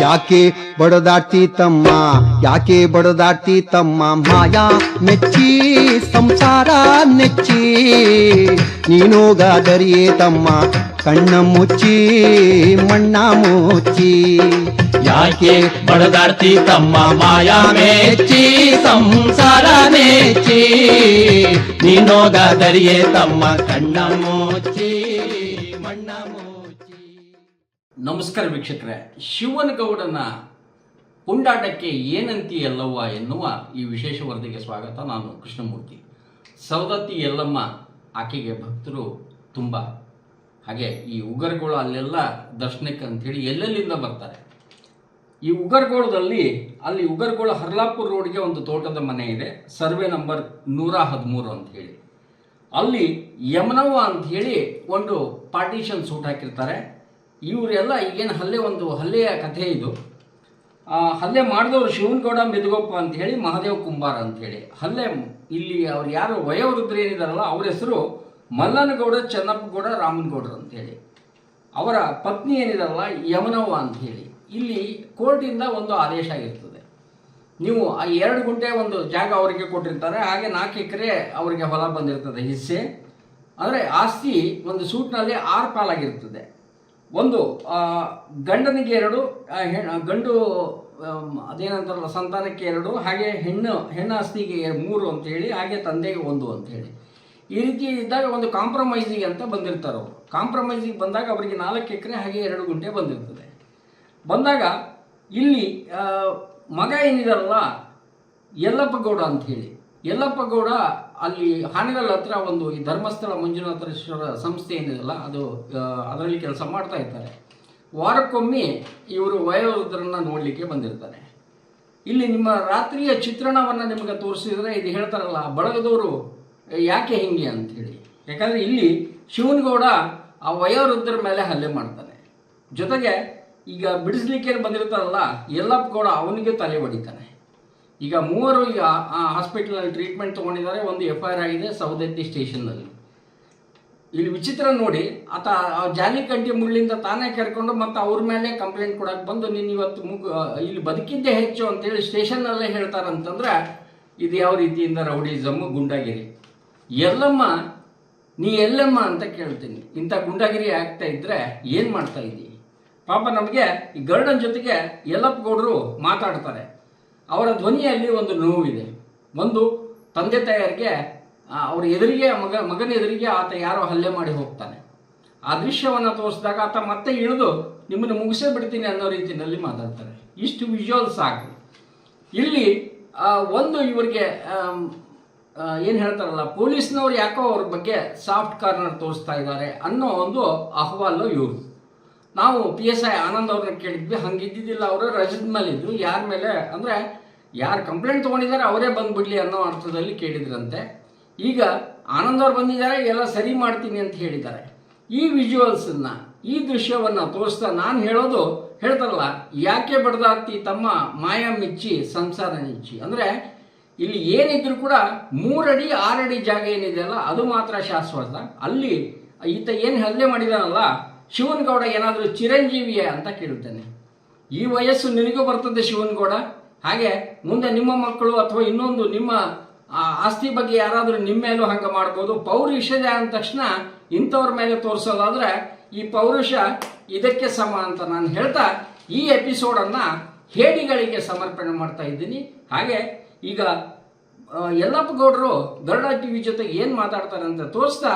ಯಾಕೆ ಬಡದಾಡ್ತಿ ತಮ್ಮ? ಯಾಕೆ ಬಡದಾಡ್ತಿ ತಮ್ಮ? ಮಾಯಾ ಮೆಚ್ಚಿ ಸಂಸಾರ ನೆಚ್ಚಿ. ನೀನೋಗಾದರಿಯೇ ತಮ್ಮ. ಕಣ್ಣ ಮುಚ್ಚಿ, ಮಣ್ಣ ಮುಚ್ಚಿ. ಯಾಕೆ ಬಡದಾಡ್ತಿ ತಮ್ಮ? ಮಾಯಾ ಮೆಚ್ಚಿ ಸಂಸಾರ ಮೆಚ್ಚಿ ನೀನೋಗಾದರಿಯೇ ತಮ್ಮ. ಕಣ್ಣ ಮುಚ್ಚಿ. ನಮಸ್ಕಾರ ವೀಕ್ಷಕರೇ. ಶಿವನಗೌಡನ ಏನಂತಿ ಎಲ್ಲವ್ವ ಎನ್ನುವ ಈ ವಿಶೇಷ ವರದಿಗೆ ಸ್ವಾಗತ. ನಾನು ಕೃಷ್ಣಮೂರ್ತಿ. ಸವದತ್ತಿ ಎಲ್ಲಮ್ಮ ಆಕೆಗೆ ಭಕ್ತರು ತುಂಬ. ಹಾಗೆ ಈ ಉಗರ್ಗಳು ಅಲ್ಲೆಲ್ಲ ದರ್ಶನಕ್ಕೆ ಅಂಥೇಳಿ ಎಲ್ಲೆಲ್ಲಿಂದ ಬರ್ತಾರೆ? ಈ ಉಗರ್ಗೋಳದಲ್ಲಿ ಅಲ್ಲಿ ಉಗರ್ಗೋಳ ಹರ್ಲಾಪುರ ರೋಡ್ಗೆ ಒಂದು ತೋಟದ ಮನೆ ಇದೆ. ಸರ್ವೆ ನಂಬರ್ ನೂರ ಹದಿಮೂರು ಅಂತ ಹೇಳಿ ಅಲ್ಲಿ ಯಮನವ್ವ ಅಂತ ಹೇಳಿ ಒಂದು ಪಾರ್ಟಿಷನ್ ಸೂಟ್ ಹಾಕಿರ್ತಾರೆ. ಇವರೆಲ್ಲ ಈಗೇನು ಹಲ್ಲೆ ಒಂದು ಹಲ್ಲೆಯ ಕಥೆ ಇದು. ಹಲ್ಲೆ ಮಾಡಿದವರು ಶಿವನಗೌಡ ಮೆದುಗೊಪ್ಪ ಅಂತ ಹೇಳಿ, ಮಹಾದೇವ್ ಕುಂಬಾರ ಅಂತ ಹೇಳಿ. ಹಲ್ಲೆ ಇಲ್ಲಿ ಅವ್ರು ಯಾರು, ವಯೋವೃದ್ಧರು ಏನಿದಾರಲ್ಲ, ಅವ್ರ ಹೆಸರು ಮಲ್ಲನಗೌಡ, ಚೆನ್ನಪ್ಪಗೌಡ, ರಾಮನಗೌಡರು ಅಂತ ಹೇಳಿ. ಅವರ ಪತ್ನಿ ಏನಿದಾರಲ್ಲ, ಯಮನವ್ವ ಅಂತ ಹೇಳಿ. ಇಲ್ಲಿ ಕೋರ್ಟಿಂದ ಒಂದು ಆದೇಶ ಆಗಿರ್ತದೆ. ನೀವು ಆ ಎರಡು ಗುಂಟೆ ಒಂದು ಜಾಗ ಅವರಿಗೆ ಕೊಟ್ಟಿರ್ತಾರೆ, ಹಾಗೆ ನಾಲ್ಕು ಎಕರೆ ಅವರಿಗೆ ಹೊಲ ಬಂದಿರ್ತದೆ, ಹಿಸ್ಸೆ. ಅಂದರೆ ಆಸ್ತಿ ಒಂದು ಸೂಟ್ನಲ್ಲಿ ಆರು ಪಾಲಾಗಿರ್ತದೆ. ಒಂದು ಗಂಡನಿಗೆ ಎರಡು ಗಂಡು ಅದೇನಂತಾರಲ್ಲ, ಸಂತಾನಕ್ಕೆ ಎರಡು, ಹಾಗೆ ಹೆಣ್ಣು ಹೆಣ್ಣು ಆಸ್ತಿಗೆ ಮೂರು ಅಂತ ಹೇಳಿ ಹಾಗೆ ತಂದೆಗೆ ಒಂದು ಅಂತ ಹೇಳಿ ಈ ರೀತಿ ಇದ್ದಾಗ ಒಂದು ಕಾಂಪ್ರಮೈಸಿಗೆ ಅಂತ ಬಂದಿರ್ತಾರೆ ಅವರು. ಕಾಂಪ್ರಮೈಸಿಗೆ ಬಂದಾಗ ಅವರಿಗೆ ನಾಲ್ಕು ಎಕರೆ ಹಾಗೆ ಎರಡು ಗುಂಟೆ ಬಂದಿರ್ತದೆ. ಬಂದಾಗ ಇಲ್ಲಿ ಮಗ ಏನಿದಾರಲ್ಲ ಯಲ್ಲಪ್ಪ ಗೌಡ ಅಂತ ಹೇಳಿ ಯಲ್ಲಪ್ಪ ಗೌಡ ಅಲ್ಲಿ ಹಾನಗಲ್ ಹತ್ರ ಒಂದು ಈ ಧರ್ಮಸ್ಥಳ ಮಂಜುನಾಥೇಶ್ವರ ಸಂಸ್ಥೆ ಏನಿದೆಯಲ್ಲ, ಅದು ಅದರಲ್ಲಿ ಕೆಲಸ ಮಾಡ್ತಾ ಇರ್ತಾರೆ ವಾರಕ್ಕೊಮ್ಮೆ ಇವರು ವಯೋವೃದ್ಧರನ್ನ ನೋಡಲಿಕ್ಕೆ ಬಂದಿರ್ತಾರೆ. ಇಲ್ಲಿ ನಿಮ್ಮ ರಾತ್ರಿಯ ಚಿತ್ರಣವನ್ನು ನಿಮಗೆ ತೋರಿಸಿದ್ರೆ ಇದು ಹೇಳ್ತಾರಲ್ಲ ಬಳಗದವರು ಯಾಕೆ ಹಿಂಗೆ ಹೇಳಿ ಯಾಕಂದ್ರೆ ಇಲ್ಲಿ ಶಿವನಗೌಡ ಆ ವಯೋವೃದ್ಧರ ಮೇಲೆ ಹಲ್ಲೆ ಮಾಡ್ತಾನೆ. ಜೊತೆಗೆ ಈಗ ಬಿಡಿಸ್ಲಿಕ್ಕೆ ಬಂದಿರ್ತಾರಲ್ಲ ಯಲ್ಲಪ್ಪ ಗೌಡ ಅವನಿಗೆ ತಲೆ ಹೊಡಿತಾನೆ. ಈಗ ಮೂವರು ಈಗ ಹಾಸ್ಪಿಟಲಲ್ಲಿ ಟ್ರೀಟ್ಮೆಂಟ್ ತೊಗೊಂಡಿದ್ದಾರೆ, ಒಂದು ಎಫ್ ಐ ಆರ್ ಆಗಿದೆ ಸೌದತ್ತಿ ಸ್ಟೇಷನ್ನಲ್ಲಿ ಇಲ್ಲಿ ವಿಚಿತ್ರ ನೋಡಿ, ಆತ ಜಾಲಿ ಜಾಲಿಕಂಟಿ ಮುಳ್ಳಿಂದ ತಾನೇ ಕರ್ಕೊಂಡು ಮತ್ತೆ ಅವ್ರ ಮೇಲೆ ಕಂಪ್ಲೇಂಟ್ ಕೊಡಕ್ಕೆ ಬಂದು ನೀನು ಇವತ್ತು ಮುಗು ಇಲ್ಲಿ ಬದುಕಿದ್ದೇ ಹೆಚ್ಚು ಅಂತೇಳಿ ಸ್ಟೇಷನ್ನಲ್ಲೇ ಹೇಳ್ತಾರಂತಂದ್ರೆ, ಇದು ಯಾವ ರೀತಿಯಿಂದ ರೌಡಿಸಮ್ ಗುಂಡಾಗಿರಿ. ಎಲ್ಲಮ್ಮ, ನೀ ಎಲ್ಲಮ್ಮ ಅಂತ ಕೇಳ್ತೀನಿ. ಇಂಥ ಗುಂಡಾಗಿರಿ ಆಗ್ತಾ ಇದ್ರೆ ಏನು ಮಾಡ್ತಾ ಇದ್ದೀ ಪಾಪ ನಮಗೆ ಈ ಗರ್ಡನ್ ಜೊತೆಗೆ ಎಲ್ಲಪ್ಪ ಗೌಡರು ಮಾತಾಡ್ತಾರೆ. ಅವರ ಧ್ವನಿಯಲ್ಲಿ ಒಂದು ನೋವಿದೆ. ಒಂದು ತಂದೆ ತಾಯಿಯರಿಗೆ ಅವ್ರ ಎದುರಿಗೆ, ಮಗ, ಮಗನ ಎದುರಿಗೆ ಆತ ಯಾರೋ ಹಲ್ಲೆ ಮಾಡಿ ಹೋಗ್ತಾನೆ. ಆ ದೃಶ್ಯವನ್ನು ತೋರಿಸಿದಾಗ ಆತ ಮತ್ತೆ ಇಳಿದು, ನಿಮ್ಮನ್ನು ಮುಗಿಸೇ ಬಿಡ್ತೀನಿ ಅನ್ನೋ ರೀತಿಯಲ್ಲಿ ಮಾತಾಡ್ತಾರೆ. ಇಷ್ಟು ವಿಜುವಲ್ ಸಾಕು. ಇಲ್ಲಿ ಒಂದು ಇವರಿಗೆ ಏನು ಹೇಳ್ತಾರಲ್ಲ, ಪೊಲೀಸ್ನವ್ರು ಯಾಕೋ ಅವ್ರ ಬಗ್ಗೆ ಸಾಫ್ಟ್ ಕಾರ್ನರ್ ತೋರಿಸ್ತಾ ಇದ್ದಾರೆ ಅನ್ನೋ ಒಂದು ಅಹವಾಲು ಇವರು ನಾವು ಪಿ ಎಸ್ ಐ ಆನಂದ್ ಅವ್ರನ್ನ ಕೇಳಿದ್ವಿ, ಹಂಗಿದ್ದಿದ್ದಿಲ್ಲ ಅವರು, ರಜದ ಮೇಲೆ ಇದ್ರು ಯಾರ ಮೇಲೆ, ಅಂದರೆ ಯಾರು ಕಂಪ್ಲೇಂಟ್ ತೊಗೊಂಡಿದ್ದಾರೆ ಅವರೇ ಬಂದ್ಬಿಡ್ಲಿ ಅನ್ನೋ ಅರ್ಥದಲ್ಲಿ ಕೇಳಿದ್ರಂತೆ. ಈಗ ಆನಂದ್ ಅವ್ರು ಬಂದಿದ್ದಾರೆ, ಎಲ್ಲ ಸರಿ ಮಾಡ್ತೀನಿ ಅಂತ ಹೇಳಿದ್ದಾರೆ. ಈ ವಿಜುವಲ್ಸನ್ನು ಈ ದೃಶ್ಯವನ್ನು ತೋರಿಸ್ತಾ ನಾನು ಹೇಳೋದು ಹೇಳ್ತಾರಲ್ಲ, ಯಾಕೆ ಬಡ್ದಾಡ್ತಿ ತಮ್ಮ ಮಾಯ ಮಿಚ್ಚಿ, ಸಂಸಾರ ನಿಚ್ಚಿ. ಅಂದರೆ ಇಲ್ಲಿ ಏನಿದ್ರು ಕೂಡ ಮೂರಡಿ, ಆರಡಿ ಜಾಗ ಏನಿದೆಯಲ್ಲ ಅದು ಮಾತ್ರ ಶಾಶ್ವತ. ಅಲ್ಲಿ ಈತ ಏನು ಹಲ್ಲೆ ಮಾಡಿದಾನಲ್ಲ, ಶಿವನಗೌಡ ಏನಾದರೂ ಚಿರಂಜೀವಿಯೇ ಅಂತ ಕೇಳುತ್ತೇನೆ. ಈ ವಯಸ್ಸು ನಿನಗೂ ಬರ್ತದೆ ಶಿವನಗೌಡ. ಹಾಗೆ ಮುಂದೆ ನಿಮ್ಮ ಮಕ್ಕಳು ಅಥವಾ ಇನ್ನೊಂದು ನಿಮ್ಮ ಆಸ್ತಿ ಬಗ್ಗೆ ಯಾರಾದರೂ ನಿಮ್ಮ ಮೇಲೂ ಹಂಗೆ ಮಾಡ್ಬೋದು. ಪೌರುಷದ ಅಂದ ತಕ್ಷಣ ಇಂಥವ್ರ ಮೇಲೆ ತೋರಿಸೋದಾದ್ರೆ ಈ ಪೌರುಷ ಇದಕ್ಕೆ ಸಮ ಅಂತ ನಾನು ಹೇಳ್ತಾ ಈ ಎಪಿಸೋಡನ್ನು ಹೇಡಿಗಳಿಗೆ ಸಮರ್ಪಣೆ ಮಾಡ್ತಾ ಇದ್ದೀನಿ. ಹಾಗೆ ಈಗ ಯಲ್ಲಪ್ಪ ಗೌಡರು ಗರುಡ ಟಿ ವಿ ಜೊತೆ ಏನು ಮಾತಾಡ್ತಾರೆ ಅಂತ ತೋರಿಸ್ತಾ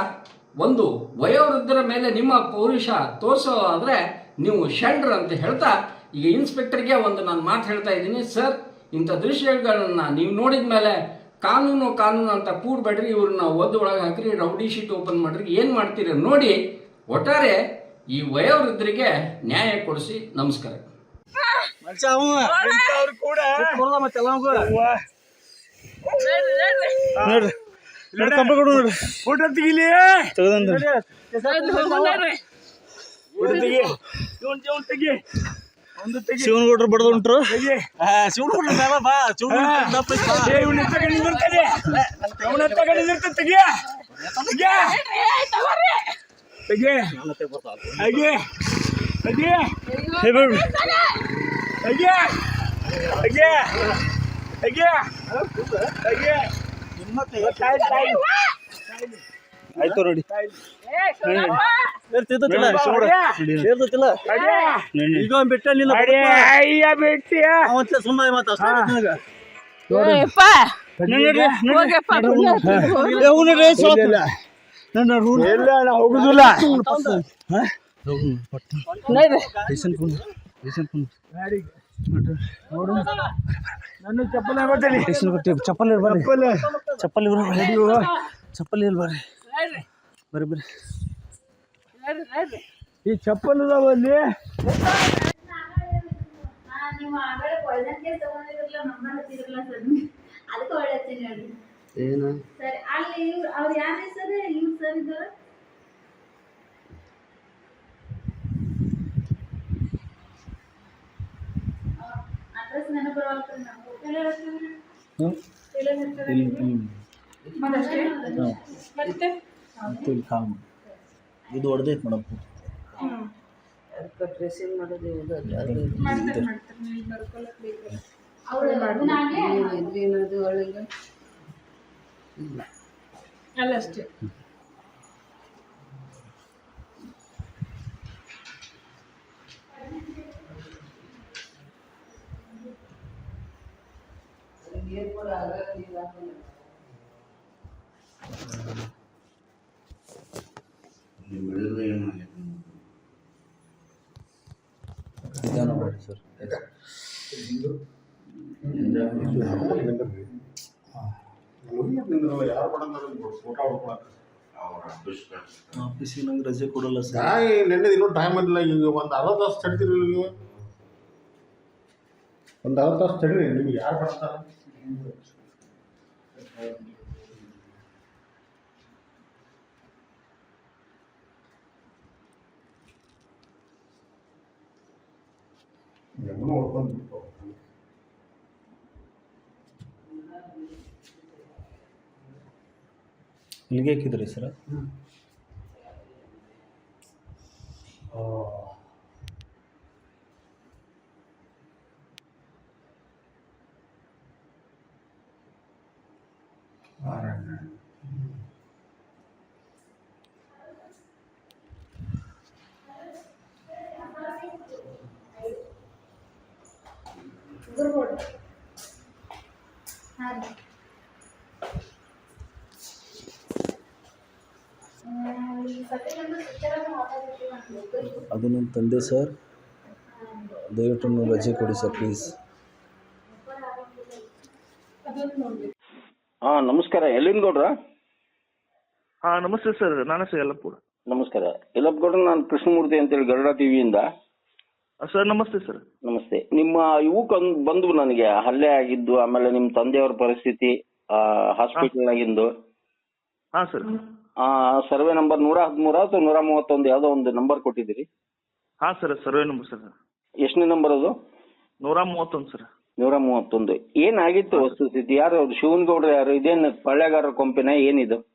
ಒಂದು ವಯೋವೃದ್ಧರ ಮೇಲೆ ನಿಮ್ಮ ಪೌರುಷ ತೋರಿಸೋದಾದ್ರೆ ನೀವು ಷಂಡ್ರ ಅಂತ ಹೇಳ್ತಾ ಈಗ ಇನ್ಸ್ಪೆಕ್ಟರ್ಗೆ ಒಂದು ನಾನು ಮಾತು ಹೇಳ್ತಾ ಇದ್ದೀನಿ ಸರ್ ಇಂಥ ದೃಶ್ಯಗಳನ್ನ ನೀವು ನೋಡಿದ ಮೇಲೆ ಕಾನೂನು ಕಾನೂನು ಅಂತ ಕೂಡಬೇಡ್ರಿ ಇವ್ರನ್ನ ಒದ್ದು ಒಳಗೆ ಹಾಕ್ರಿ ರೌಡಿ ಶೀಟ್ ಓಪನ್ ಮಾಡ್ರಿ ಏನು ಮಾಡ್ತೀರಿ ನೋಡಿ ಒಟ್ಟಾರೆ ಈ ವಯೋವೃದ್ಧರಿಗೆ ನ್ಯಾಯ ಕೊಡಿಸಿ ನಮಸ್ಕಾರ. ಅವ್ರು ಕೂಡ ನೋಡ್ರಿ ನೋಡಿ ಕಂಬ ಕೊಡು ನೋಡ್ರಿ ಫೋಟೋ ತೆಗಿಲಿ ತೆಗಿ. ಒಂದು ತೆಗಿ. ಶಿವನ್ ಕೊಟ್ರು ಬಡದ ಉಂಟ್ರು ಶಿವನ್ ಕೊಟ್ರು ಮೇಲೆ ಬಾ ಶಿವನ್ ಇವನ್ ತಗೊಂಡಿರ್ತದೆ ಅವನ ತಗೊಂಡಿರ್ತದೆ ತೆಗಿ. ತೆಗಿ. ತೆಗಿ. ತೆಗಿ. ಅಯ್ಯ ಅಯ್ಯ ಅಯ್ಯ ಅಯ್ಯ ಆಯ್ತು ನೋಡಿ ಈಗ ಬಿಟ್ಟ ನಿಲ್ಲ ಅಯ್ಯ ಬಿಟ್ಟಿಯ ಅವಂತ ಸುಮ್ಮನೆ ಮಾತಾ ಏಪ್ಪ ಹೋಗಪ್ಪ ಹೋಗುದಿಲ್ಲ. ನಡ್ರಿ. ನನ್ನ ಚಪ್ಪಲ್ ಚಪ್ಪಲ್ ಚಪ್ಪಲ್. ಚಪ್ಪಲ್ ಇಲ್ಲ ಬರ್ರಿ ಬರ್ರಿ. ಈ ಚಪ್ಪಲ್ ಅದಾವ ಅಲ್ಲಿ ಸರ್ ಏನು? ಸರಿ ಅಲ್ಲಿ ಇವ್ರು ಅವ್ರು ಯಾರ ಹೆಸರು ಇಲ್ಲಿ? ಮತ್ತಷ್ಟೇ? ಮತ್ತೆ ಇದು ಹೊಡೆದೈತೆ ಮೇಡಮ್ ಡ್ರೆಸ್ಸಿಂಗ್ ಮಾಡೋದು ಇದು ಅದು ಇಲ್ಲ ಅಲ್ಲ ಮಾಡ್ತಾರೆ ನೀವು ಬರ್ಕೊಳಕ್ ಬೇಕು ಅವ್ರು ಅದನ್ನ ಆಗ್ಲೇ ಇದೇನದು ಒಳಗೆ ಅಲ್ಲಷ್ಟೇ ನಿಧಾನ ಮಾಡಿ ಸರ್. ಆಫೀಸಿಗೆ ನಂಗೆ ರಜೆ ಕೊಡಲ್ಲ ಸರ್. ನೆನ್ನೆ ಇನ್ನೂ ಟೈಮ್ ಇಲ್ಲ ಈಗ ಒಂದು ಅರ್ಧ ತಾಸು ತಡ್ತೀರಿ ನೀವು ಒಂದು ಅರ್ಧ ತಾಸು ತಡೀರಿ ನಿಮ್ಗೆ ಯಾರು ಬರ್ತಾರೆ? ಎಮ್ಮನ ಹೊಡ್ಕೊಂಡು ಬಿಟ್ಟು ಇಲ್ಲಿಗೆ ಹಾಕಿದ್ರಿ ಸರ್ ಹಾಂ ಅದು ನನ್ನ ತಂದೆ ಸರ್. ದಯವಿಟ್ಟು ನೀವು ರಜೆ ಕೊಡಿ ಸರ್ ಪ್ಲೀಸ್. ಹಾ ನಮಸ್ಕಾರ. ಎಲ್ಲಿಂದ ಗೌಡ್ರ? ಹಾ ನಮಸ್ತೆ ಸರ್. ನಾನು ಸರ್ ಯಲ್ಲಪ್ಪುರ ನಮಸ್ಕಾರ. ಎಲ್ಲಪ್ಪ ಗೌಡ್ರ ನಾನು ಕೃಷ್ಣಮೂರ್ತಿ ಅಂತೇಳಿ ಗರುಡ ಟಿವಿಯಿಂದ ಸರ್ ನಮಸ್ತೆ ಸರ್. ನಮಸ್ತೆ. ನಿಮ್ಮ ಇವು ಬಂದು ಬಂದ್ವು ನನಗೆ ಹಲ್ಲೆ ಆಗಿದ್ದು ಆಮೇಲೆ ನಿಮ್ಮ ತಂದೆಯವರ ಪರಿಸ್ಥಿತಿ ಹಾಸ್ಪಿಟಲ್ನಾಗಿಂದು ಹಾ ಸರ್. ಆ ಸರ್ವೆ ನಂಬರ್ ನೂರ ಹದಿಮೂರ ಅಥವಾ ನೂರ ಮೂವತ್ತೊಂದು ಯಾವ್ದೋ ಒಂದು ನಂಬರ್ ಕೊಟ್ಟಿದ್ದೀರಿ? ಹಾ ಸರ್ ಸರ್ವೆ ನಂಬರ್ ಸರ್. ಎಷ್ಟನೇ ನಂಬರ್ ಅದು? ನೂರ ಮೂವತ್ತೊಂದು ಸರ್. ನೂರ ಮೂವತ್ತೊಂದು. ಏನಾಗಿತ್ತು ವಸ್ತುಸ್ಥಿತಿ? ಯಾರು ಅವ್ರು ಶಿವನಗೌಡ್ರ ಯಾರು? ಇದೇನು ಪಳ್ಳೆಗಾರ ಕೊಂಪಿನ? ಏನಿದು?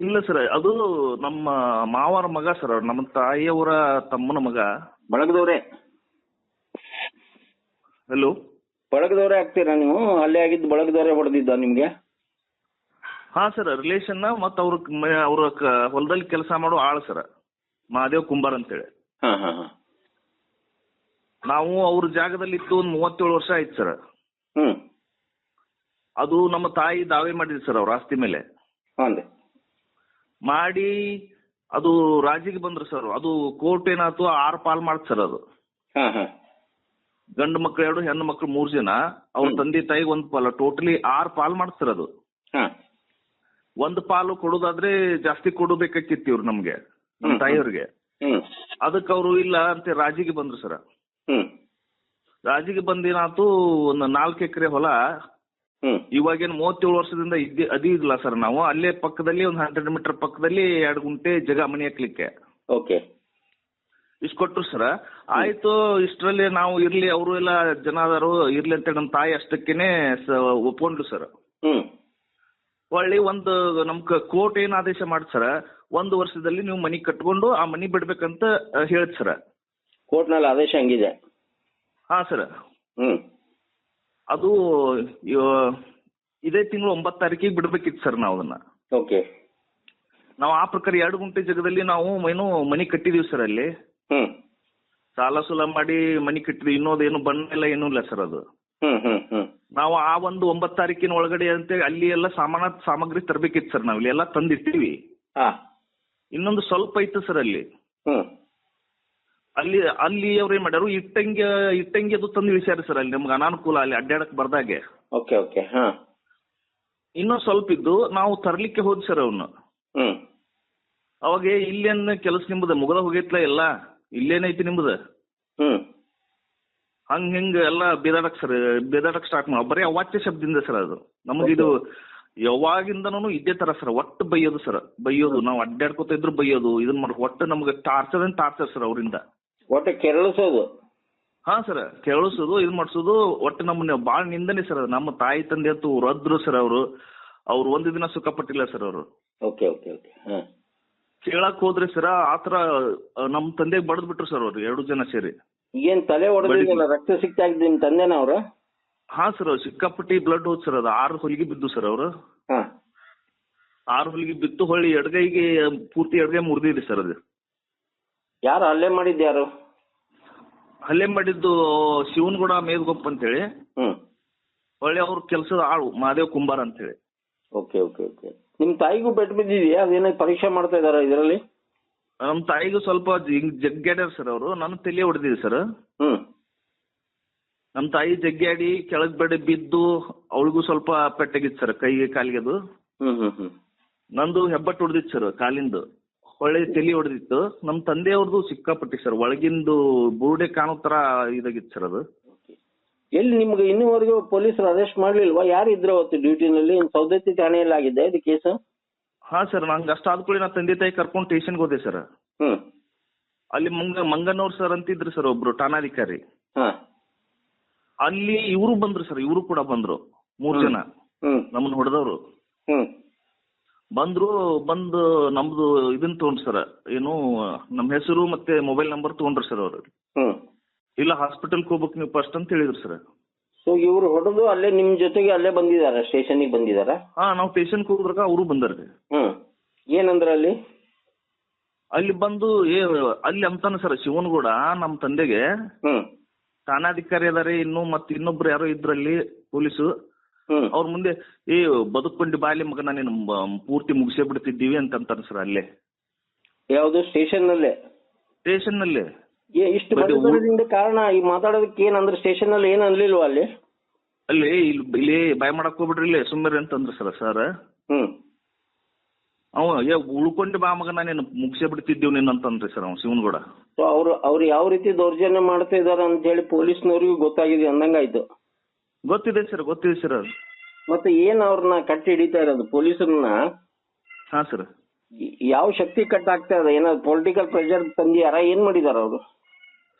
ಇಲ್ಲ ಸರ್ ಅದು ನಮ್ಮ ಮಾವರ ಮಗ ಸರ್ ಅವ್ರು ನಮ್ಮ ತಾಯಿಯವರ ತಮ್ಮನ ಮಗ. ಬಳಗದವ್ರೆ? ಹಲೋ ಬಳಗದವ್ರೆ ಆಗ್ತೀರಾ ನೀವು? ಅಲ್ಲೇ ಆಗಿದ್ದು ಬಳಗದವ್ರೆ ಹೊಡೆದಿದ್ದ ನಿಮ್ಗೆ? ಹಾ ಸರ್ ರಿಲೇಷನ್ ಮತ್ತ ಅವ್ರ ಅವ್ರ ಹೊಲದಲ್ಲಿ ಕೆಲಸ ಮಾಡೋ ಆಳ್ ಸರ್ ಮಹಾದೇವ್ ಕುಂಬಾರ್ ಅಂತೇಳಿ. ಹಾ ಹಾ ಹಾ. ನಾವು ಅವ್ರ ಜಾಗದಲ್ಲಿ ಇತ್ತು ಒಂದು ಮೂವತ್ತೇಳು ವರ್ಷ ಆಯ್ತು ಸರ್. ಹ್ಮ್. ಅದು ನಮ್ಮ ತಾಯಿ ದಾವೆ ಮಾಡಿದ್ರು ಸರ್ ಅವ್ರ ಆಸ್ತಿ ಮೇಲೆ. ಹಾಂ ರೀ ಮಾಡಿ ಅದು ರಾಜಿಗೆ ಬಂದ್ರು ಸರ್ ಅದು ಕೋರ್ಟ್ ಏನಾಯ್ತು ಆರ್ ಪಾಲ್ ಮಾಡ್ತು ಸರ್ ಅದು. ಗಂಡು ಮಕ್ಳು ಎರಡು ಹೆಣ್ಣು ಮಕ್ಳು ಮೂರ್ ಜನ. ಅವ್ರ ತಂದೆ ತಾಯಿಗೆ ಒಂದ್ ಪಾಲ. ಟೋಟಲಿ ಆರ್ ಪಾಲ್ ಮಾಡ್ತಾರ ಅದು. ಹಾ. ಒಂದ್ ಪಾಲು ಕೊಡೋದಾದ್ರೆ ಜಾಸ್ತಿ ಕೊಡಬೇಕಾಗಿತ್ತು ಇವ್ರು ನಮ್ಗೆ ನಮ್ಮ. ತಾಯಿಯವ್ರಿಗೆ. ಅದಕ್ಕೆ ಅವರು ಇಲ್ಲ ಅಂತ ರಾಜಿಗೆ ಬಂದ್ರು ಸರ್ ರಾಜಿಗೆ ಬಂದೇನಾತು ಒಂದು ನಾಲ್ಕು ಎಕರೆ ಹೊಲ ಇವಾಗೇನು ಮೂವತ್ತೇಳು ವರ್ಷದಿಂದ ಇದ್ದಿ ಅದೇ ಇಲ್ಲ ಸರ್ ನಾವು. ಅಲ್ಲೇ ಪಕ್ಕದಲ್ಲಿ ಒಂದು ಹಂಡ್ರೆಡ್ ಮೀಟರ್ ಪಕ್ಕದಲ್ಲಿ ಎರಡು ಗುಂಟೆ ಜಗ ಮನೆ ಹಾಕ್ಲಿಕ್ಕೆ. ಓಕೆ ಇಷ್ಟು ಕೊಟ್ರು ಸರ್ ಆಯ್ತು ಇಷ್ಟರಲ್ಲಿ ನಾವು ಇರ್ಲಿ ಅವರು ಎಲ್ಲ ಜನ ಅದಾರು ಇರ್ಲಿ ಅಂತ ನಮ್ಮ ತಾಯಿ ಅಷ್ಟಕ್ಕೇನೆ ಒಪ್ಕೊಂಡ್ರು ಸರ್ ಹೊಳ್ಳಿ ಒಂದು ನಮ್ ಕೋರ್ಟ್ ಏನ್ ಆದೇಶ ಮಾಡಿ ಸರ್ ಒಂದು ವರ್ಷದಲ್ಲಿ ನೀವು ಮನಿ ಕಟ್ಕೊಂಡು ಆ ಮನಿ ಬಿಡ್ಬೇಕಂತ ಹೇಳ್ತ ಸರ್ ಕೋರ್ಟ್ನಲ್ಲಿ ಆದೇಶ ಹಂಗಿದೆ? ಹಾ ಸರ್ ಹ್ಮ್. ಅದು ಇದೇ ತಿಂಗಳು ಒಂಬತ್ತು ತಾರೀಕಿಗೆ ಬಿಡಬೇಕಿತ್ತು ಸರ್ ನಾವು ಅದನ್ನ. ಓಕೆ. ನಾವು ಆ ಪ್ರಕಾರ ಎರಡು ಗುಂಟೆ ಜಾಗದಲ್ಲಿ ನಾವು ಏನು ಮನಿ ಕಟ್ಟಿದೀವಿ ಸರ್ ಅಲ್ಲಿ. ಹ್ಮ್. ಸಾಲ ಸೂಲ ಮಾಡಿ ಮನಿ ಕಟ್ಟಿದ್ವಿ. ಇನ್ನೋದೇನು ಬಣ್ಣ ಎಲ್ಲ ಏನೂ ಇಲ್ಲ ಸರ್ ಅದು. ಹ್ಮ್ ಹ್ಮ್ ಹ್ಮ್. ನಾವು ಆ ಒಂದು ಒಂಬತ್ತು ತಾರೀಕಿನ ಒಳಗಡೆ ಅಂತ ಅಲ್ಲಿ ಎಲ್ಲ ಸಾಮಾನ ಸಾಮಗ್ರಿ ತರಬೇಕಿತ್ತು ಸರ್ ನಾವು. ಇಲ್ಲಿ ಎಲ್ಲ ತಂದಿಟ್ಟಿವಿ. ಹಾ. ಇನ್ನೊಂದು ಸ್ವಲ್ಪ ಇತ್ತು ಸರ್ ಅಲ್ಲಿ. ಹ್ಮ್. ಅಲ್ಲಿ ಅಲ್ಲಿ ಅವ್ರು ಏನ್ ಮಾಡ್ಯಾರು? ಇಟ್ಟಂಗಿ ಇಟ್ಟಂಗಿ ಅದು ತಂದು ಇಳಿಸ್ಯಾರ ಸರ್ ಅಲ್ಲಿ ನಮ್ಗೆ ಅನಾನುಕೂಲ ಅಲ್ಲಿ ಅಡ್ಡಾಡಕ್ ಬರ್ದಾಗೆ. ಓಕೆ ಓಕೆ ಹಾ. ಇನ್ನೂ ಸ್ವಲ್ಪ ಇದ್ದು ನಾವು ತರ್ಲಿಕ್ಕೆ ಹೋದ್ ಸರ್ ಅವನು. ಹ್ಮ್. ಅವಾಗ ಇಲ್ಲೇನ್ ಕೆಲಸ ನಿಮ್ದು? ಮುಗದ ಹೋಗೈತ್ಲ ಎಲ್ಲ? ಇಲ್ಲೇನೈತಿ ನಿಮ್ದು? ಹ್ಮ್. ಹಿಂಗ ಹಿಂಗ್ ಎಲ್ಲ ಬೇದಾಡಕ್ ಸರ್ ಬೇದಾಡಕ್ ಸ್ಟಾರ್ಟ್ ಮಾಡ ಬರೀ ಅವಾಚ್ಯ ಶಬ್ದಿಂದ ಸರ್ ಅದು. ನಮಗಿದು ಯಾವಾಗಿಂದನೂ ಇದೇ ತರ ಸರ್ ಒಟ್ಟು ಬೈಯೋದು ಸರ್ ಬೈಯೋದು. ನಾವು ಅಡ್ಡಾಡ್ಕೊತ ಇದ್ರು ಬೈಯೋದು. ಇದನ್ನ ಮಾಡಿ ಒಟ್ಟು ನಮ್ಗೆ ಟಾರ್ಚರ್ ಅಂತ ಟಾರ್ಚರ್ ಸರ್ ಅವರಿಂದ. ಒಟ್ಟು ಕೆರಳಿಸೋದು. ಹಾ ಸರ್ ಕೆರಳಿಸೋದು ಇದು ಮಾಡಿಸೋದು ಒಟ್ಟು ನಮ್ಮನ್ನ ಬಾಳ ನಿಂದನೆ ಸರ್ ನಮ್ಮ ತಾಯಿ ತಂದೆ ಅಂತೂ ರದ್ರು ಸರ್ ಅವರು. ಅವ್ರು ಒಂದು ದಿನ ಸುಖ ಪಟ್ಟಿಲ್ಲ ಸರ್ ಅವರು. Okay okay okay. ಹಾ. ಕೇಳಕ್ ಹೋದ್ರೆ ಸರ್ ಆತರ ನಮ್ಮ ತಂದೆ ಬಡದ್ ಬಿಟ್ರು ಸರ್ ಅವ್ರು ಎರಡು ಜನ ಸೇರಿ. ಏನ್ ತಲೆ ಹೊಡೆದಿಲ್ಲ ರಕ್ತ ಸಿಕ್ತಾ ಇದ್ದ ನಿಮ್ ತಂದೆನ ಅವ್ರ? ಹಾ ಸರ್ ಸಿಕ್ಕಾಪಟ್ಟಿ ಬ್ಲಡ್ ಹೋದ್ ಸರ್ ಅದು. ಆರು ಹೊಲಿಗೆ ಬಿದ್ದು ಸರ್ ಅವರು. ಹಾ. ಆರು ಹೊಲಿಗೆ ಬಿತ್ತು ಹೊಳ್ಳಿ ಎಡಗೈಗೆ ಪೂರ್ತಿ ಎಡಗೈ ಮುರಿದಿದೆ ಸರ್ ಅದು. ಯಾರು ಹಲ್ಲೆ ಮಾಡಿದ್ದು ಯಾರು? ಹಲ್ಲೆ ಮಾಡಿದ್ದು ಶಿವನಗೌಡ ಮೇಲ್ಗೊಪ್ಪ ಅಂತೇಳಿ. ಹ್ಮ್. ಒಳ್ಳೆ ಅವ್ರ ಕೆಲಸದ ಆಳು ಮಹಾದೇವ್ ಕುಂಬಾರ ಅಂತೇಳಿ. Okay okay okay. ನಿಮ್ ತಾಯಿಗೂ ಬೆಟ್ ಬಿದ್ದಿದ್ಯಾ? ಅದೇನೋ ಪರೀಕ್ಷೆ ಮಾಡ್ತಾ ಇದಾರ ಇದರಲ್ಲಿ? ನಮ್ಮ ತಾಯಿಗೂ ಸ್ವಲ್ಪ ಹಿಂಗ್ ಜಗ್ಗಾಡ್ಯಾರ ಸರ್ ಅವರು. ನನ್ನ ತಲೆ ಹೊಡೆದಿದೆ ಸರ್. ಹ್ಮ್. ನಮ್ಮ ತಾಯಿ ಜಗ್ಗಾಡಿ ಕೆಳಗ್ ಬೆಡೆ ಬಿದ್ದು ಅವಳಿಗೂ ಸ್ವಲ್ಪ ಪೆಟ್ಟಾಗಿತ್ತು ಸರ್ ಕೈಗೆ ಕಾಲಿಗೆ ಅದು. ಹ್ಮ್ ಹ್ಮ್ ಹ್ಮ್. ನಂದು ಹೆಬ್ಬಟ್ಟು ಹೊಡೆದಿತ್ತು ಸರ್ ಕಾಲಿಂದು. ಹೊಳ್ಳಿ ತಲೆ ಹೊಡೆದಿತ್ತು. ನಮ್ಮ ತಂದೆಯವ್ರದ್ದು ಸಿಕ್ಕಾಪಟ್ಟಿ ಸರ್ ಒಳಗಿಂದು ಬುರುಡೆ ಕಾಣೋ ತರ ಇದಾಗಿತ್ತು ಸರ್ ಅದು. ಎಲ್ಲಿ ನಿಮ್ಗೆ ಇನ್ನೂವರೆಗೂ ಪೊಲೀಸರು ಅರೆಸ್ಟ್ ಮಾಡ್ಲಿಲ್ವಾ? ಯಾರು ಇದ್ರು ಅವತ್ತು ಡ್ಯೂಟಿನಲ್ಲಿ ಸೌದತ್ತಿ ಠಾಣೆಯಲ್ಲಿ ಆಗಿದೆ ಇದು ಕೇಸ್ ಹಾ ಸರ್ ನಂಗೆ ಅಷ್ಟಾದ ಆದ್ಕೊಳ್ಳಿ ನಾ ತಂದೆ ತಾಯಿ ಕರ್ಕೊಂಡು ಸ್ಟೇಷನ್ಗೆ ಹೋದೆ ಸರ್ ಹ್ಮ್. ಅಲ್ಲಿ ಮಂಗ ಮಂಗನವ್ರು ಸರ್ ಅಂತಿದ್ರು ಸರ್ ಒಬ್ರು ಠಾಣಾಧಿಕಾರಿ. ಹಾ. ಅಲ್ಲಿ ಇವರು ಬಂದ್ರು ಸರ್ ಇವರು ಕೂಡ ಬಂದ್ರು. ಮೂರ್ ಜನ. ಹ್ಮ್. ನಮ್ಮನ್ನ ಹೊಡೆದವ್ರು. ಹ್ಮ್. ಬಂದ್ರು ಬಂದು ನಮ್ದು ಇದನ್ನ ತಗೊಂಡ್ರು ಸರ್. ಏನು ನಮ್ಮ ಹೆಸರು ಮತ್ತೆ ಮೊಬೈಲ್ ನಂಬರ್ ತಗೊಂಡ್ರು ಸರ್ ಅವರು. ಹ್ಮ್. ಇಲ್ಲ ಹಾಸ್ಪಿಟಲ್ಗೆ ಹೋಗ್ಬೇಕು ನೀವು ಫಸ್ಟ್ ಅಂತ ಹೇಳಿದ್ರು ಸರ್. ಸೊ ಇವ್ರು ಹೊಡೆದು ಅಲ್ಲೇ ನಿಮ್ ಜೊತೆಗೆ ಅಲ್ಲೇ ಬಂದಿದಾರ ಸ್ಟೇಷನ್ಗೆ ಬಂದಿದಾರ? ಹಾ ನಾವು ಸ್ಟೇಷನ್ಗೆ ಹೋದ್ರಾಗ ಅವರು ಬಂದಾರ್ರಿ ಹ್ಮ್. ಏನಂದ್ರ ಅಲ್ಲಿ? ಅಲ್ಲಿ ಬಂದು ಏ ಅಲ್ಲಿ ಅಂತಾನೆ ಸರ್ ಶಿವನಗೌಡ ನಮ್ಮ ತಂದೆಗೆ. ಹ್ಮ್. ಠಾಣಾಧಿಕಾರಿ ಅದಾರೆ ಇನ್ನು ಮತ್ತೆ ಇನ್ನೊಬ್ರು ಯಾರೋ ಇದ್ರಲ್ಲಿ ಪೊಲೀಸು. ಅವ್ರ ಮುಂದೆ ಏ ಬದುಕೊಂಡಿ ಬಾಲಿ ಮಗನ ನೀನು ಪೂರ್ತಿ ಮುಗಿಸೇ ಬಿಡ್ತಿದ್ದೀವಿ ಅಂತ ಅಂತಾನೆ ಸರ್ ಅಲ್ಲೇ ಯಾವ್ದು ಸ್ಟೇಷನ್ ನಲ್ಲೇ ಸ್ಟೇಷನ್ನಲ್ಲಿ ಇಷ್ಟು ಕಾರಣ ಈ ಮಾತಾಡೋದಕ್ಕೆ ಏನಂದ್ರೆ ಸ್ಟೇಷನ್ನಲ್ಲಿ ಏನ್ ಅನ್ಲಿಲ್ವಾ ಅಲ್ಲಿ? ಅಲ್ಲಿ ಇಲ್ಲಿ ಬಾಯ್ ಮಾಡಕ್ ಹೋಗ್ಬಿಡ್ರಿ ಇಲ್ಲಿ ಸುಮ್ಮನೆ ಅಂತಂದ್ರು ಸರ್. ಸರ್ ಹ್ಮ್. ಅವ ಉಳ್ಕೊಂಡಿ ಬಾ ಮಗನ ನೀನು ಮುಗಿಸೇ ಬಿಡ್ತಿದ್ದೀವಿ ನೀನು ಅಂತಂದ್ರಿ ಸರ್ ಅವ್ನು ಶಿವನ್ಗೌಡ. ಅವ್ರು ಅವ್ರು ಯಾವ ರೀತಿ ದೌರ್ಜನ್ಯ ಮಾಡ್ತಾ ಇದಾರೆ ಅಂತ ಹೇಳಿ ಪೊಲೀಸ್ನವ್ರಿಗೂ ಗೊತ್ತಾಗಿದೆ ಅಂದಂಗಾಯ್ತು. ಗೊತ್ತಿದೆ ಸರ್ ಗೊತ್ತಿದೆ ಸರ್ ಅದು. ಮತ್ತೆ ಏನ್ ಅವ್ರನ್ನ ಕಟ್ಟಿ ಹಿಡಿತಾ ಇರೋದು? ಪೊಲೀಸರನ್ನ? ಹಾ ಸರ್. ಯಾವ ಶಕ್ತಿ ಕಟ್ ಆಗ್ತಾ ಇದೆ? ಏನಾದ್ರು ಪೊಲಿಟಿಕಲ್ ಪ್ರೆಷರ್ ತಂದಿಯಾರ ಏನ್ ಮಾಡಿದಾರ ಅವರು?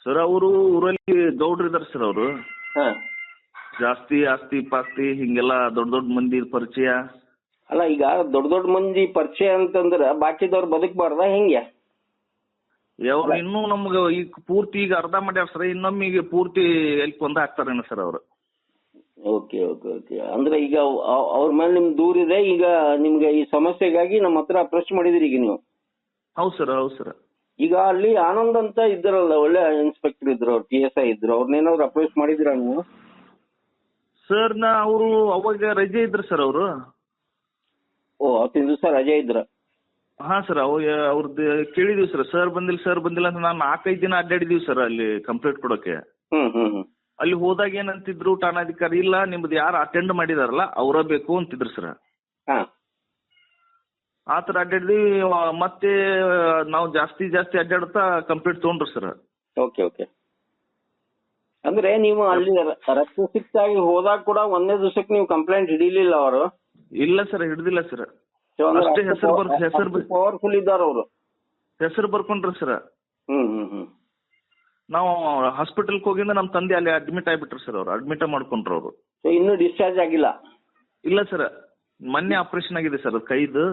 ಸರ್ ಅವರು ಊರಲ್ಲಿ ಗೌಡ್ರು ಇದಾರೆ ಸರ್ ಅವರು. ಹಾ. ಜಾಸ್ತಿ ಆಸ್ತಿ ಪಾಸ್ತಿ ಹಿಂಗೆಲ್ಲ ದೊಡ್ಡ ದೊಡ್ಡ ಮಂದಿ ಪರಿಚಯ. ಅಲ್ಲ ಈಗ ದೊಡ್ಡ ದೊಡ್ಡ ಮಂದಿ ಪರಿಚಯ ಅಂತಂದ್ರ ಬಾಕಿದವ್ರು ಬದುಕಬಾರ್ದ ಹೆಂಗೆ? ಅವ್ರು ಇನ್ನೂ ನಮ್ಗೆ ಈಗ ಪೂರ್ತಿ ಈಗ ಅರ್ಧ ಮಾಡ್ಯಾರ ಸರ್. ಇನ್ನೊಮ್ಮೆ ಈಗ ಪೂರ್ತಿ ಎಲ್ಪ್ ಒಂದು ಹಾಕ್ತಾರೇನ ಸರ್ ಅವರು. Okay okay okay. ಅಂದ್ರೆ ಈಗ ಅವ್- ಅವ್ರ ಮೇಲೆ ನಿಮ್ ದೂರ ಇದೆ ಈಗ ನಿಮ್ಗೆ ಈ ಸಮಸ್ಯೆಗಾಗಿ ನಮ್ಮ ಹತ್ರ ಅಪ್ರೋಚ್ ಮಾಡಿದಿರಿ ಈಗ ನೀವು. ಹೌದು ಸರ್ ಹೌದು ಸರ್. ಈಗ ಅಲ್ಲಿ ಆನಂದ್ ಅಂತ ಇದ್ರಲ್ಲ ಒಳ್ಳೆ ಇನ್ಸ್ಪೆಕ್ಟರ್ ಇದ್ರು ಟಿ ಎಸ್ ಐ ಇದ್ರು ಅವ್ರನ್ನೇನಾದ್ರು ಅಪ್ರೋಚ್ ಮಾಡಿದಿರಾ ನೀವು? ಸರ್ ನಾ ಅವರು ಅವಾಗ ರಜೆ ಇದ್ರು ಸರ್ ಅವರು. ಓ ಅವತ್ತಿನ ದಿವಸ ರಜೆ ಇದ್ರ? ಹಾ ಸರ್ ಅವಾಗ ಅವ್ರದ್ದು ಕೇಳಿದೀವಿ ಸರ್. ಸರ್ ಬಂದಿಲ್ಲ ಸರ್ ಬಂದಿಲ್ಲ ಅಂತ ನಾನು ನಾಲ್ಕೈದು ದಿನ ಅಡ್ಡಾಡಿದೀವಿ ಸರ್ ಅಲ್ಲಿ ಕಂಪ್ಲೇಂಟ್ ಕೊಡೋಕೆ. ಹ್ಮ್ ಹ್ಮ್ ಹ್ಮ್. ಅಲ್ಲಿ ಹೋದಾಗ ಏನಂತಿದ್ರು ಠಾಣಾಧಿಕಾರಿ ಇಲ್ಲ ನಿಮ್ದು ಯಾರು ಅಟೆಂಡ್ ಮಾಡಿದಾರಲ್ಲ ಅವರ ಬೇಕು ಅಂತಿದ್ರು ಸರ್ ಹಾ. ಆ ಥರ ಅಡ್ಡಾಡಿದ್ವಿ ಮತ್ತೆ ನಾವು ಜಾಸ್ತಿ ಜಾಸ್ತಿ ಅಡ್ಡಾಡ್ತಾ ಕಂಪ್ಲೀಟ್ ತಗೊಂಡ್ರು ಸರ್ ಓಕೆ ಓಕೆ ಅಂದ್ರೆ ನೀವು ಅಲ್ಲಿ ರಸ್ತೆ ಸಿಕ್ತಾಗಿ ಹೋದಾಗ ಕೂಡ ಒಂದೇ ದಿವಸಕ್ಕೆ ನೀವು ಕಂಪ್ಲೇಂಟ್ ಹಿಡಿಲಿಲ್ಲ ಅವರು? ಇಲ್ಲ ಸರ್ ಹಿಡ್ದಿಲ್ಲ ಸರ್ ಅಷ್ಟೇ ಹೆಸರು ಹೆಸರು ಪವರ್ಫುಲ್ ಇದ್ದಾರ ಅವರು? ಹೆಸರು ಬರ್ಕೊಂಡ್ರು ಸರ್ ಹ್ಮ್ ಹ್ಮ್ ಹ್ಮ್. ನಾವು ಹಾಸ್ಪಿಟಲ್ಗೆ ಹೋಗಿಂದ ನಮ್ಮ ತಂದೆ ಅಲ್ಲಿ ಅಡ್ಮಿಟ್ ಆಗಿಬಿಟ್ರು ಸರ್ ಅವ್ರು. ಅಡ್ಮಿಟ್ ಮಾಡ್ಕೊಂಡ್ರು ಅವರು. ಸೊ ಇನ್ನೂ ಡಿಸ್ಚಾರ್ಜ್ ಆಗಿಲ್ಲ? ಇಲ್ಲ ಸರ್ ಮೊನ್ನೆ ಆಪರೇಷನ್ ಆಗಿದೆ ಸರ್ ಕೈದು.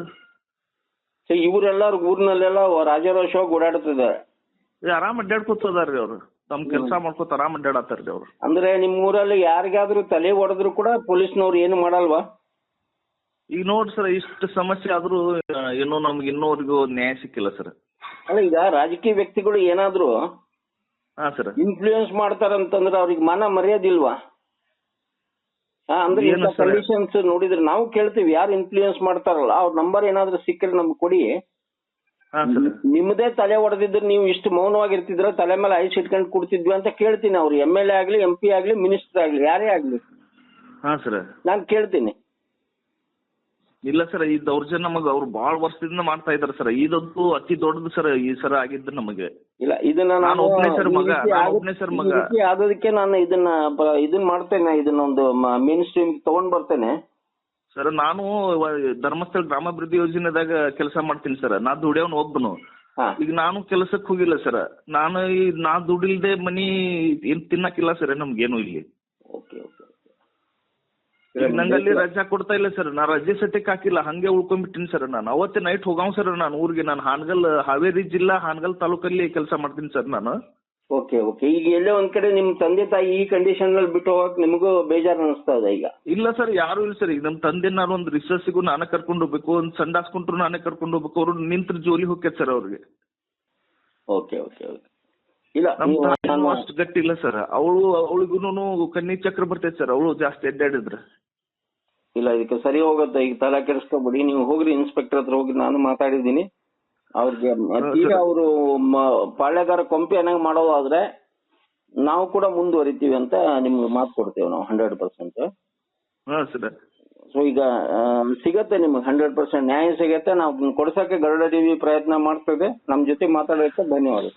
ಸೊ ಊರ್ನಲ್ಲೆಲ್ಲ ಊರಿನಲ್ಲೆಲ್ಲ ರಾಜಾರೋಷವಾಗಿ ಓಡಾಡ್ತಿದ್ದಾರೆ. ಆರಾಮ್ ಅಡ್ಡಾಡ್ಕೊತದಾರ್ರಿ ಅವ್ರು. ತಮ್ಮ ಕೆಲಸ ಮಾಡ್ಕೊತ ಆರಾಮ್ ಅಡ್ಡಾಡತ್ತಾರ್ರಿ ಅವ್ರು. ಅಂದ್ರೆ ನಿಮ್ ಊರಲ್ಲಿ ಯಾರಿಗಾದ್ರೂ ತಲೆ ಹೊಡೆದ್ರು ಕೂಡ ಪೊಲೀಸ್ನವ್ರು ಏನು ಮಾಡಲ್ವಾ? ಈಗ ನೋಡ್ರಿ ಸರ್ ಇಷ್ಟು ಸಮಸ್ಯೆ ಆದ್ರೂ ಏನೋ ಇನ್ನೂ ನಮ್ಗೆ ಇನ್ನೂವರೆಗೂ ನ್ಯಾಯ ಸಿಕ್ಕಿಲ್ಲ ಸರ್ ಅಲ್ಲ ಈಗ ರಾಜಕೀಯ ವ್ಯಕ್ತಿಗಳು ಏನಾದ್ರು ಹಾ ಸರ್ ಇನ್ಫ್ಲೂಯೆನ್ಸ್ ಮಾಡ್ತಾರಂತಂದ್ರೆ ಅವ್ರಿಗೆ ಮನ ಮರ್ಯಾದಿಲ್ವಾ ಅಂದ್ರೆ ಇಂಥ ಕಂಡೀಷನ್ಸ್ ನೋಡಿದ್ರೆ ನಾವು ಕೇಳ್ತೀವಿ ಯಾರು ಇನ್ಫ್ಲೂಯೆನ್ಸ್ ಮಾಡ್ತಾರಲ್ಲ ಅವ್ರ ನಂಬರ್ ಏನಾದ್ರು ಸಿಕ್ಕರೆ ನಮ್ಗೆ ಕೊಡಿ. ನಿಮ್ಮದೇ ತಲೆ ಹೊಡೆದಿದ್ರೆ ನೀವು ಇಷ್ಟು ಮೌನವಾಗಿರ್ತಿದ್ರ ತಲೆ ಮೇಲೆ ಐಸ್ ಇಟ್ಕೊಂಡು ಕೊಡ್ತಿದ್ವಿ ಅಂತ ಕೇಳ್ತೀನಿ ಅವ್ರು. ಎಂ ಎಲ್ ಎ ಆಗ್ಲಿ ಎಂ ಪಿ ಆಗ್ಲಿ ಮಿನಿಸ್ಟರ್ ಆಗ್ಲಿ ಯಾರೇ ಆಗ್ಲಿ. ನಾನು ಕೇಳ್ತೀನಿ. ಇಲ್ಲ ಸರ್ ಈ ದೌರ್ಜನ್ಯ ನಮಗ ಅವ್ರು ಬಹಳ ವರ್ಷದಿಂದ ಮಾಡ್ತಾ ಇದಾರೆ ಸರ್. ಇದಂತೂ ಅತಿ ದೊಡ್ಡದು ಸರ್ ಈ ಸರ ಆಗಿದ್ದು ನಮಗೆ. ಇಲ್ಲ ಇದನ್ನ ನಾನು ನಾನು ಒಬ್ನೇ sir ಈ ಮಗ, ರೀತಿ ನಾನು ಆಗ- ಒಬ್ನೇ sir ಈ ಮಗ. ರೀತಿ ಆಗೋದಕ್ಕೆ ನಾನು ಇದನ್ನ ಬ- ಇದನ್ನ ಮಾಡ್ತೇನೆ ಇದನ್ನೊಂದು ಮೇನ್ ಸ್ಟ್ರೀಮ್ ತಗೊಂಡ್ ಬರ್ತೇನೆ. ಸರ್ ನಾನು ವ- ಧರ್ಮಸ್ಥಳ ಗ್ರಾಮಾಭಿವೃದ್ಧಿ ಯೋಜನೆದಾಗ ಕೆಲಸ ಮಾಡ್ತೀನಿ ಸರ್. ನಾ ದುಡಿಯೋನು ಒಬ್ಬನು ಹಾ. ಈಗ ನಾನು ಕೆಲಸಕ್ಕೆ ಹೋಗಿಲ್ಲ ಸರ್. ನಾನು ಈ ನಾ ದುಡಿಲ್ದೆ ಮನಿ ಏನ್ ತಿನ್ನಕ್ಕಿಲ್ಲ ಸರ್ ನಮ್ಗೇನು ಇಲ್ಲಿ. Okay okay. ನಂಗಲ್ಲಿ ರಜಾ ಕೊಡ್ತಾ ಇಲ್ಲ ಸರ್. ನಾ ರಜೆ ಸತ್ಯಕ್ಕೆ ಹಾಕಿಲ್ಲ ಹಂಗೆ ಉಳ್ಕೊಂಡ್ಬಿಟ್ಟಿನಿ ಸರ್ ನಾನು. ಅವತ್ತೆ ನೈಟ್ ಹೋಗಾವ್ ಸರ್ ನಾನು ಊರಿಗೆ. ನಾನು ಹಾನಗಲ್ ಹಾವೇರಿ ಜಿಲ್ಲಾ ಹಾನಗಲ್ ತಾಲೂಕಲ್ಲಿ ಕೆಲಸ ಮಾಡ್ತೀನಿ ಸರ್ ನಾನು. Okay okay. ಈಗ ಎಲ್ಲೋ ಒಂದ್ ಕಡೆ ನಿಮ್ ತಂದೆ ತಾಯಿ ಈ ಕಂಡೀಷನ್ನಲ್ಲಿ ಬಿಟ್ಟು ಹೋಗಕ್ ನಿಮಗೂ ಬೇಜಾರ್ ಅನಿಸ್ತಾ ಇದೆ ಈಗ? ಇಲ್ಲ ಸರ್ ಯಾರು ಇಲ್ಲ ಸರ್. ಈಗ ನಮ್ಮ ತಂದೆ ನಾನು ಒಂದು ರಿಸರ್ಚ್ಗೂ ನಾನೇ ಕರ್ಕೊಂಡು ಹೋಗ್ಬೇಕು. ಒಂದು ಸಂಡಾಸ್ಕೊಂಡ್ರು ನಾನೇ ಕರ್ಕೊಂಡು ಹೋಗ್ಬೇಕು. ಅವ್ರು ನಿಂತ್ರ ಜೋಲಿ ಹೋಗ್ಯದ ಸರ್ ಅವ್ರಿಗೆ. Okay okay okay. ಇಲ್ಲ ನಮ್ಮ ತಾಯಿ ಅಷ್ಟು ಗಟ್ಟಿ ಇಲ್ಲ ಸರ್. ಅವಳು ಅವಳಿಗೂನು ಕಣ್ಣಿ ಚಕ್ರ ಬರ್ತೈತೆ ಸರ್. ಅವಳು ಜಾಸ್ತಿ ಅಡ್ಡಾಡಿದ್ರೆ ಇಲ್ಲ ಇದಕ್ಕೆ ಸರಿ ಹೋಗುತ್ತೆ. ಈಗ ತಲೆ ಕೆಡಿಸ್ಕೊಬಿಡಿ. ನೀವು ಹೋಗ್ರಿ ಇನ್ಸ್ಪೆಕ್ಟರ್ ಹತ್ರ ಹೋಗಿ ನಾನು ಮಾತಾಡಿದ್ದೀನಿ. ಅವ್ರಿಗೆ ಈಗ. ಅವರು ಪಾಳ್ಯಗಾರ ಕೊಂಪಿ ಅನ್ನಂಗ್ ಮಾಡೋದಾದ್ರೆ ನಾವು ಕೂಡ ಮುಂದುವರಿತೀವಿ ಅಂತ ನಿಮ್ಗೆ ಮಾತು ಕೊಡ್ತೇವೆ ನಾವು ಹಂಡ್ರೆಡ್ ಪರ್ಸೆಂಟ್. ಹಾಂ ಸರ್. ಸೊ ಈಗ ಸಿಗತ್ತೆ ನಿಮ್ಗೆ ಹಂಡ್ರೆಡ್ ಪರ್ಸೆಂಟ್. ನ್ಯಾಯ ಸಿಗತ್ತೆ. ನಾವು ಕೊಡ್ಸಕ್ಕೆ ಗರುಡ ಟಿವಿ ಪ್ರಯತ್ನ ಮಾಡ್ತದೆ ನಮ್ಮ ಜೊತೆ ಮಾತಾಡೋಕ್ಕೆ ಧನ್ಯವಾದ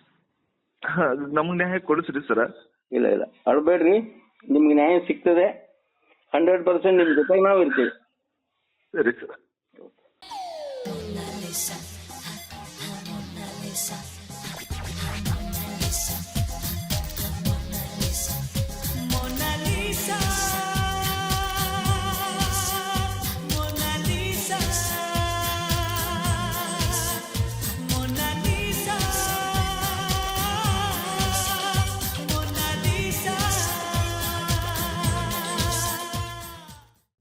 ನಮ್ಗೆ ನ್ಯಾಯ ಕೊಡಿಸ್ರಿ ಸರ್. ಇಲ್ಲ ಇಲ್ಲ. ಅಳ್ಬೇಡ್ರಿ. ನಿಮ್ಗೆ ನ್ಯಾಯ ಸಿಗ್ತದೆ. ಹಂಡ್ರೆಡ್ ಪರ್ಸೆಂಟ್ ನಿಮ್ ಜೊತೆಗೆ ನಾವು ಇರ್ತೀವಿ ಸರಿ ಸರ್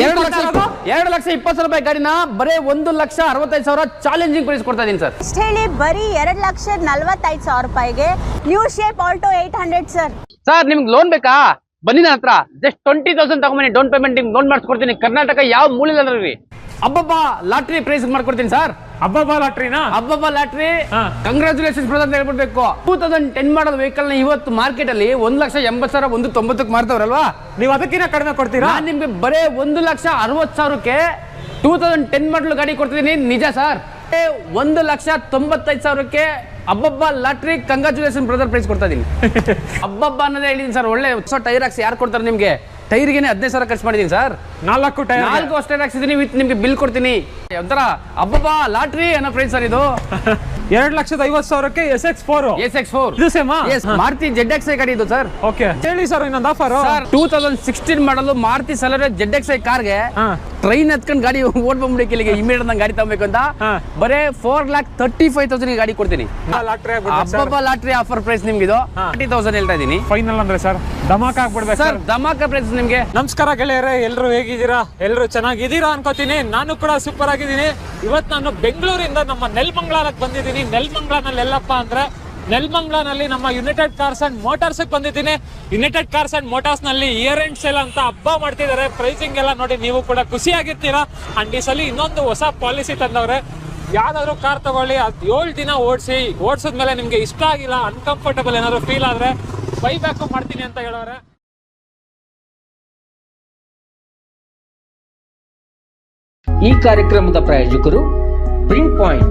ಎರಡು ಲಕ್ಷ ಎರಡು ಲಕ್ಷ ಇಪ್ಪತ್ತು ಸಾವಿರ ರೂಪಾಯಿ ಗಾಡಿನ ಬರೀ ಒಂದು ಲಕ್ಷ ಅರವತ್ತೈದು ಸಾವಿರ ಚಾಲೆಂಜಿಂಗ್ ಪ್ರೈಸ್ ಕೊಡ್ತಾ ಇದೀನಿ ಸರ್. ಇಷ್ಟ ಹೇಳಿ ಬರೀ ಎರಡು ಲಕ್ಷ ನಲ್ವತ್ತೈದು ಸಾವಿರ ರೂಪಾಯಿಗೆ new shape Alto eight hundred sir sir ನಿಮ್ಗೆ ಲೋನ್ ಬೇಕಾ? ಬನ್ನಿ ನನ್ನ ಹತ್ರ. ಜಸ್ಟ್ ಟ್ವೆಂಟಿ ತೌಸಂಡ್ ತಗೊಂಬನ್ನಿ. ಡೌನ್ ಪೇಮೆಂಟ್ ನಿಮ್ಗೆ ಲೋನ್ ಮಾಡಿಸ್ಕೊಡ್ತೀನಿ. ಕರ್ನಾಟಕ ಯಾವ ಮೂಲ ಅಬ್ಬಬ್ಬಾ ಲಾಟ್ರಿ ಪ್ರೈಸ್ ಮಾಡ್ಕೊಡ್ತೀನಿ ಸರ್ ಹಬ್ಬ ಲಾಟ್ರಿನಾ? ಹಬ್ಬಬ್ಬ ಲಾಟ್ರಿ ಕಂಗ್ರಾಚುಲೇಷನ್ ಬ್ರದರ್ ಅಂತ ಹೇಳ್ಬಿಡ್ಬೇಕು. ಟೂ ತೌಸಂಡ್ ಟೆನ್ ಮಾಡಲ್ ವೆಹಿಕಲ್ನ ಇವತ್ತು ಮಾರ್ಕೆಟ್ ಅಲ್ಲಿ ಒಂದ್ ಲಕ್ಷ ಎಂಬತ್ ಸಾವಿರ ಒಂದು ತೊಂಬತ್ತಕ್ಕೆ ಮಾರ್ತವ್ರಲ್ವಾ ನೀವು ಅದಕ್ಕಿಂತ ಕಡಿಮೆ ಕೊಡ್ತೀರಾ? ನಾನ್ ನಿಮ್ಗೆ ಬರೇ ಒಂದು ಲಕ್ಷ ಅರವತ್ ಸಾವಿರಕ್ಕೆ ಟೂ ತೌಸಂಡ್ ಟೆನ್ ಮಾಡಲ್ ಗಾಡಿ ಕೊಡ್ತಿದ್ದೀನಿ. ನಿಜ ಸರ್ ಒಂದು ಲಕ್ಷ ತೊಂಬತ್ತೈದು ಸಾವಿರಕ್ಕೆ ಅಬ್ಬಬ್ಬ ಲಾಟ್ರಿ ಕಂಗ್ರಾಚುಲೇಷನ್ ಬ್ರದರ್ ಪ್ರೈಸ್ ಕೊಡ್ತಾ ಇದೀನಿ. ಅಬ್ಬಬ್ಬ ಅನ್ನೋದೇ ಹೇಳಿದೀನಿ ಸರ್ ಒಳ್ಳೆ ಹೊಸ ಟೈರ್ ಹಾಕ್ಸಿ ಯಾರು ಕೊಡ್ತಾರೆ ನಿಮ್ಗೆ? ಟೈರ್ಗೆನೆ ಹದಿನೈದು ಸಾವಿರ ಖರ್ಚು ಮಾಡಿದೀನಿ ಸರ್. ನಾಲ್ಕು ಟೈರ್ ನಾಲ್ಕು ಅಷ್ಟೇ ಹಾಕ್ಸಿದೀನಿ ವಿತ್ ನಿಮ್ಗೆ ಬಿಲ್ ಕೊಡ್ತೀನಿ. ಒಂಥರ ಅಬ್ಬಬ್ಬಾ ಲಾಟ್ರಿ ಅನ್ನೋ ಫ್ರೆಂಡ್ ಸರ್ ಇದು. ಎರಡ್ ಲಕ್ಷದ ಐವತ್ತು ಸಾವಿರಕ್ಕೆ S X four. S X four. ಇದು ಸೇಮಾ ಮಾರುತಿ ಜೆಡ್ ಎಕ್ಸ್ ಐ ಗಾಡಿ ಇದು ಸರ್ ಓಕೆ ಹೇಳಿ ಸರ್ ಇನ್ನೊಂದು offer sir two thousand sixteen ಮಾಡಲು ಮಾರುತಿ ಸಲರ ಜೆಡ್ ಎಕ್ಸ್ ಐ ಕಾರ್ಗೆ. ಟ್ರೈನ್ ಹತ್ಕೊಂಡು ಗಾಡಿ ಓಡ್ ಬಂದ್ಬಿಡಿ ಇಲ್ಲಿಗೆ ಇಮಿಡಿಯೇಟ್ ನಂಗೆ ಗಾಡಿ ತಗೋಬೇಕು ಅಂತ. ಬರೇ four lakh thirty five thousand ಗಾಡಿ ಕೊಡ್ತೀನಿ. ಲಾಟ್ರಿ ಹಬ್ಬಬ್ಬ ಲಾಟ್ರಿ ಆಫರ್ ಪ್ರೈಸ್ ನಿಮ್ಗೆ ಇದು. ತರ್ಟಿ ತೌಸಂಡ್ ಹೇಳ್ತಾ ಇದೀನಿ. ಫೈನಲ್ ಅಂದ್ರೆ ಸರ್ ಧಮಾಕ ಆಗ್ಬಿಡ್ಬೇಕು ಸರ್ ಧಮಾಕ ಪ್ರೈಸ್ ನಿಮ್ಗೆ. ನಮಸ್ಕಾರ ಗೆಳೆಯರೇ ಎಲ್ಲರೂ ಹೇಗಿದ್ದೀರಾ? ಎಲ್ಲರೂ ಚೆನ್ನಾಗಿದ್ದೀರಾ ಅನ್ಕೋತೀನಿ. ನಾನು ಕೂಡ ಸೂಪರ್ ಆಗಿದ್ದೀನಿ. ಇವತ್ತು ನಾನು ಬೆಂಗಳೂರಿಂದ ನಮ್ಮ ನೆಲ್ಮಂಗ್ಲಾಲಕ್ಕೆ ಬಂದಿದ್ದೀನಿ. ನೆಲ್ಮಂಗ್ಲಾನಲ್ಲಿ ಎಲ್ಲಪ್ಪ ಅಂದ್ರೆ ನೆಲ್ಮಂಗ್ಲಾನಲ್ಲಿ ನಮ್ಮ ಯುನೈಟೆಡ್ ಕಾರ್ಸ್ ಅಂಡ್ ಮೋಟಾರ್ಸ್ ಬಂದಿದ್ದೀನಿ. ಯುನೈಟೆಡ್ ಕಾರ್ಸ್ ಅಂಡ್ ಮೋಟಾರ್ಸ್ನಲ್ಲಿ ಇಯರ್ ಎಂಡ್ ಸೇಲ್ ಅಂತ ಹಬ್ಬ ಮಾಡ್ತಿದ್ದಾರೆ. ಪ್ರೈಸಿಂಗ್ ಎಲ್ಲ ನೋಡಿ ನೀವು ಕೂಡ ಖುಷಿಯಾಗಿರ್ತೀರಾ? ಅಂಡ್ ಈ ಸಲ ಇನ್ನೊಂದು ಹೊಸ ಪಾಲಿಸಿ ತಂದವ್ರೆ. ಯಾವ್ದಾದ್ರು ಕಾರ್ ತಗೊಳ್ಳಿ, ಅದ್ ಏಳು ದಿನ ಓಡಿಸಿ, ಓಡಿಸಿದ್ಮೇಲೆ ನಿಮ್ಗೆ ಇಷ್ಟ ಆಗಿಲ್ಲ ಅನ್ಕಂಫರ್ಟಬಲ್ ಏನಾದ್ರು ಫೀಲ್ ಆದ್ರೆ ಬೈ ಬ್ಯಾಕ್ ಮಾಡ್ತೀನಿ ಅಂತ ಹೇಳೋರೆ ಈ ಕಾರ್ಯಕ್ರಮದ ಪ್ರಾಯೋಜಕರು ಪ್ರಿಂಟ್ ಪಾಯಿಂಟ್